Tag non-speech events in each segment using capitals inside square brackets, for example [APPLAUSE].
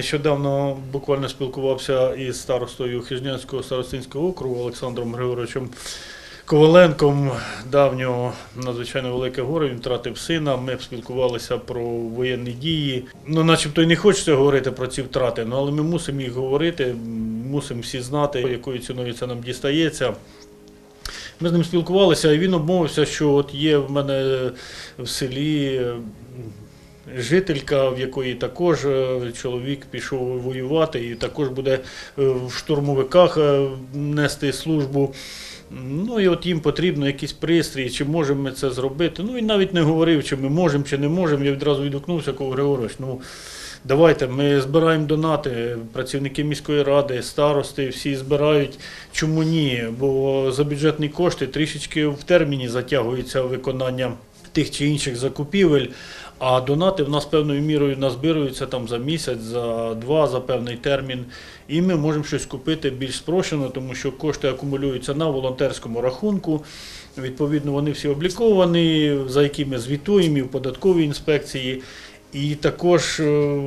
Нещодавно буквально спілкувався із старостою Хижнянського старостинського округу Олександром Григоровичем Коваленком. Давнього надзвичайно велике горе. Він втратив сина. Ми спілкувалися про воєнні дії. Ну, начебто, і не хочеться говорити про ці втрати, ну, але ми мусимо їх говорити, мусимо всі знати, якою ціною це нам дістається. Ми з ним спілкувалися, і він обмовився, що от є в мене в селі жителька, в якої також е, чоловік пішов воювати і також буде е, в штурмовиках е, нести службу. Ну і от їм потрібно якісь пристрій, чи можемо ми це зробити. Ну він навіть не говорив, чи ми можемо, чи не можемо. Я відразу відгукнувся, кажу, Григорович, ну давайте ми збираємо донати, працівники міської ради, старости, всі збирають. Чому ні? Бо за бюджетні кошти трішечки в терміні затягується виконання тих чи інших закупівель. А донати в нас певною мірою назбируються там за місяць, за два, за певний термін. І ми можемо щось купити більш спрощено, тому що кошти акумулюються на волонтерському рахунку. Відповідно, вони всі обліковані, за які ми звітуємо і в податковій інспекції. І також е,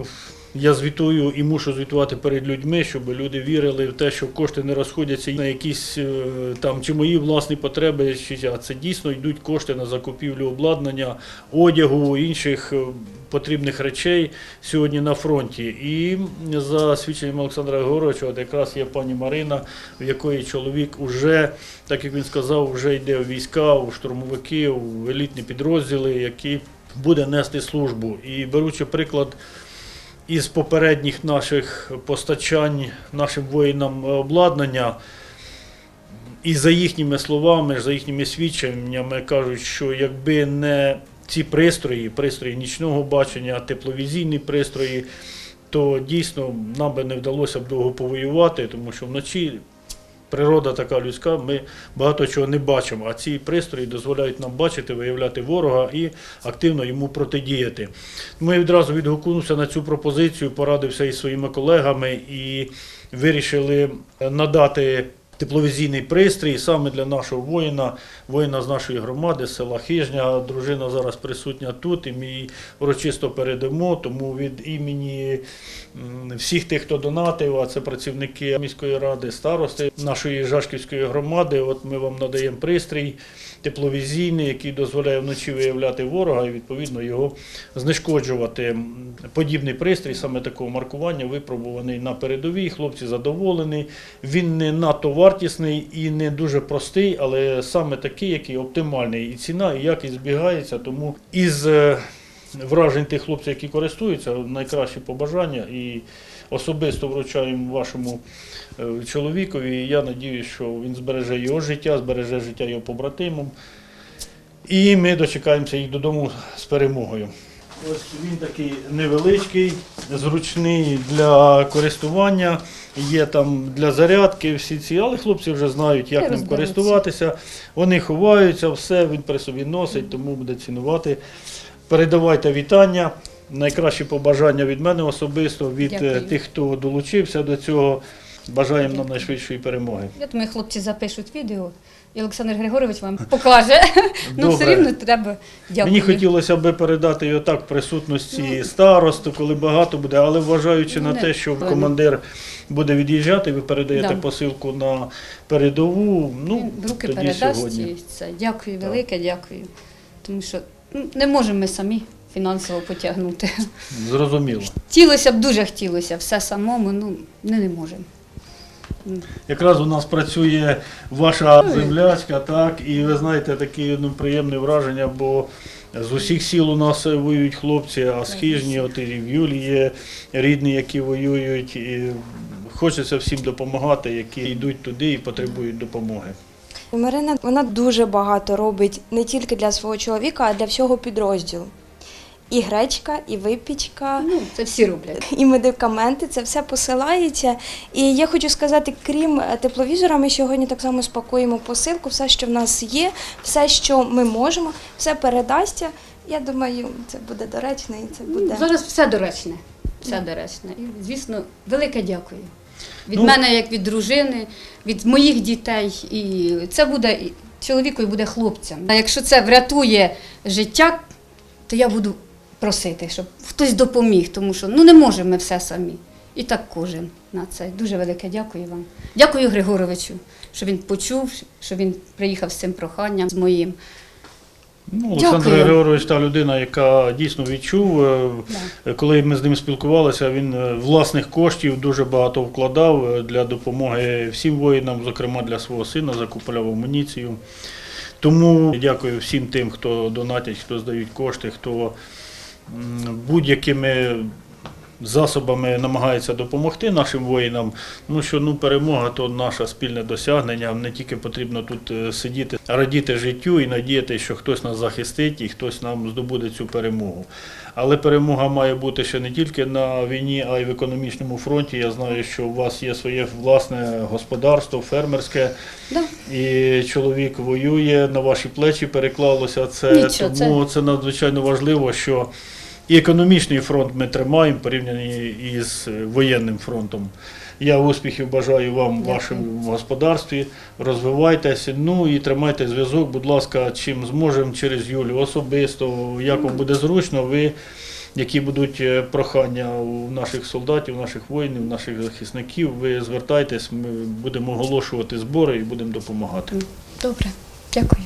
я звітую і мушу звітувати перед людьми, щоб люди вірили в те, що кошти не розходяться на якісь е, там чи мої власні потреби, чи а це дійсно йдуть кошти на закупівлю обладнання, одягу, інших е, потрібних речей сьогодні на фронті. І за свідченням Олександра Григоровича, от якраз є пані Марина, в якої чоловік уже, так як він сказав, вже йде в війська, у штурмовики, у елітні підрозділи, які буде нести службу. І беручи приклад із попередніх наших постачань нашим воїнам обладнання, і за їхніми словами, за їхніми свідченнями кажуть, що якби не ці пристрої, пристрої нічного бачення, тепловізійні пристрої, то дійсно нам би не вдалося б довго повоювати, тому що вночі природа така людська, ми багато чого не бачимо. А ці пристрої дозволяють нам бачити, виявляти ворога і активно йому протидіяти. Ми відразу відгукнувся на цю пропозицію, порадився із своїми колегами і вирішили надати. Тепловізійний пристрій саме для нашого воїна, воїна з нашої громади, села Хижня. Дружина зараз присутня тут, і ми її урочисто передамо. Тому від імені всіх тих, хто донатив, а це працівники міської ради, старости нашої Жашківської громади. От ми вам надаємо пристрій тепловізійний, який дозволяє вночі виявляти ворога і відповідно його знешкоджувати. Подібний пристрій, саме такого маркування, випробуваний на передовій. Хлопці задоволені. Він не надто вартісний і не дуже простий, але саме такий, який оптимальний. І ціна, і якість збігається. Тому із е, вражень тих хлопців, які користуються, найкращі побажання і особисто вручаємо вашому е, чоловікові. І я надіюсь, що він збереже його життя, збереже життя його побратимам. І ми дочекаємося їх додому з перемогою. Ось він такий невеличкий, зручний для користування. Є там для зарядки всі ці, але хлопці вже знають, як Я ним користуватися. Вони ховаються, все він при собі носить, тому буде цінувати. Передавайте вітання. Найкращі побажання від мене особисто, від е, Дякую. тих, хто долучився до цього. Бажаємо нам найшвидшої перемоги. Я думаю, хлопці запишуть відео, і Олександр Григорович вам покаже. [LAUGHS] Ну, все рівно треба дякую. Мені хотілося б передати його так в присутності старосту, коли багато буде, але вважаючи Ну, на те, що впливає. командир буде від'їжджати, ви передаєте Да. посилку на передову. Ну, руки тоді передасть сьогодні. це. Дякую, Так. велике дякую. Тому що ну, не можемо ми самі фінансово потягнути. Зрозуміло. Хотілося б, дуже хотілося, все самому, ну не, не можемо. Якраз у нас працює ваша землячка, так, і ви знаєте, таке ну, приємне враження, бо з усіх сіл у нас воюють хлопці, а з Хижні, от і в Юлі є рідні, які воюють. І хочеться всім допомагати, які йдуть туди і потребують допомоги. Марина вона дуже багато робить не тільки для свого чоловіка, а для всього підрозділу. І гречка, і випічка, Ну, це всі роблять. і медикаменти, це все посилається. І я хочу сказати, крім е, тепловізора, ми сьогодні так само спакуємо посилку, все, що в нас є, все, що ми можемо, все передасться. Я думаю, це буде доречно і це буде. Ну, Зараз все доречне. Все доречне. І, звісно, велике дякую. Від Ну- мене, як від дружини, від моїх дітей. І це буде і і буде хлопцям. А якщо це врятує життя, то я буду просити, щоб хтось допоміг, тому що ну не можемо ми все самі. І так кожен на це. Дуже велике дякую вам. Дякую Григоровичу, що він почув, що він приїхав з цим проханням з моїм. Ну, Олександр Дякую. Григорович та людина, яка дійсно відчув. е, Да. Коли ми з ним спілкувалися, він е, власних коштів дуже багато вкладав е, для допомоги всім воїнам, зокрема для свого сина, закупляв амуніцію. Тому дякую всім тим, хто донатять, хто здають кошти, хто будь-якими засобами намагається допомогти нашим воїнам. Ну що ну перемога то наше спільне досягнення. Не тільки потрібно тут е, сидіти, радіти життю і надіятися, що хтось нас захистить і хтось нам здобуде цю перемогу. Але перемога має бути ще не тільки на війні, а й в економічному фронті. Я знаю, що у вас є своє власне господарство, фермерське, Да. і чоловік воює, на ваші плечі переклалося це. Нічого, тому це надзвичайно важливо, що і економічний фронт ми тримаємо порівняно із воєнним фронтом. Я успіхів бажаю вам вашому господарстві. Розвивайтеся, ну і тримайте зв'язок, будь ласка, чим зможемо через Юлю особисто, як вам буде зручно, ви. Які будуть е, прохання у наших солдатів, наших воїнів, наших захисників, ви звертайтесь, ми будемо оголошувати збори і будемо допомагати. Добре, дякую.